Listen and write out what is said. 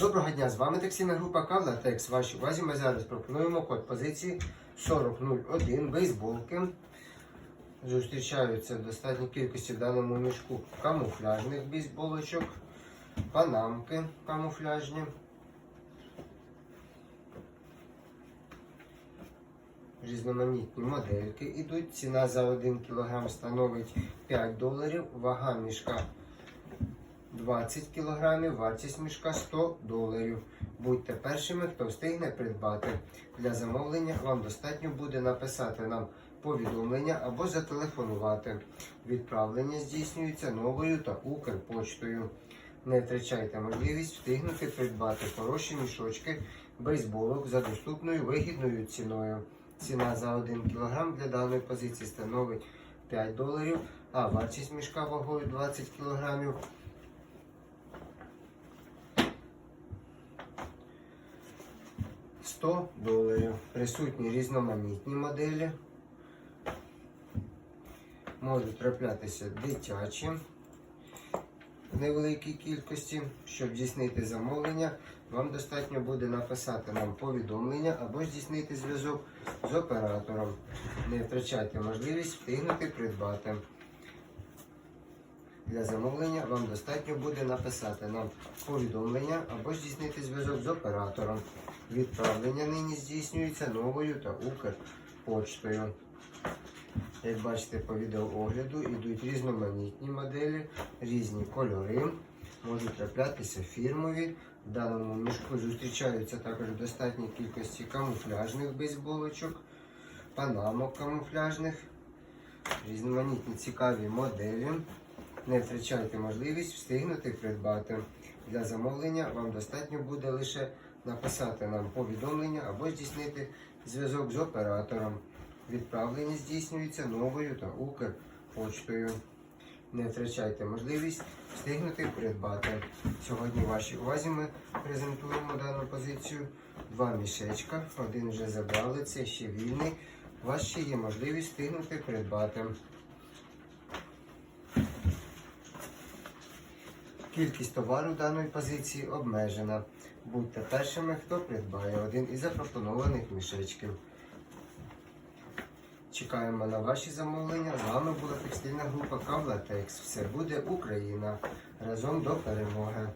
Доброго дня, з вами текстильна група Кавла Текс. Вашій увазі ми зараз пропонуємо код позиції 4001 бейсболки. Зустрічаються в достатній кількості в даному мішку камуфляжних бейсболочок, панамки камуфляжні. Різноманітні модельки ідуть. Ціна за 1 кг становить 5 доларів, вага мішка 20 кг, вартість мішка 100 доларів. Будьте першими, хто встигне придбати. Для замовлення вам достатньо буде написати нам повідомлення або зателефонувати. Відправлення здійснюється новою та Укрпочтою. Не втрачайте можливість встигнути придбати хороші мішочки бейсболок за доступною вигідною ціною. Ціна за 1 кг для даної позиції становить 5 доларів, а вартість мішка вагою 20 кг 100 доларів. Присутні різноманітні моделі. Можуть траплятися дитячі в невеликій кількості. Щоб здійснити замовлення, вам достатньо буде написати нам повідомлення або здійснити зв'язок з оператором. Не втрачайте можливість встигнути придбати. Для замовлення вам достатньо буде написати нам повідомлення або здійснити зв'язок з оператором. Відправлення нині здійснюється новою та Укрпочтою. Як бачите по відеоогляду, йдуть різноманітні моделі, різні кольори, можуть траплятися фірмові. В даному мішку зустрічаються також в достатній кількості камуфляжних бейсболочок, панамок камуфляжних, різноманітні цікаві моделі. Не втрачайте можливість встигнути придбати. Для замовлення вам достатньо буде лише написати нам повідомлення або здійснити зв'язок з оператором. Відправлення здійснюється новою та Укрпочтою. Не втрачайте можливість встигнути придбати. Сьогодні вашій увазі ми презентуємо дану позицію. Два мішечка. Один вже забрали, це ще вільний. У вас ще є можливість встигнути придбати. Кількість товару даної позиції обмежена. Будьте першими, хто придбає один із запропонованих мішечків. Чекаємо на ваші замовлення. З вами була текстильна група Кавлатекс. Все буде Україна. Разом до перемоги.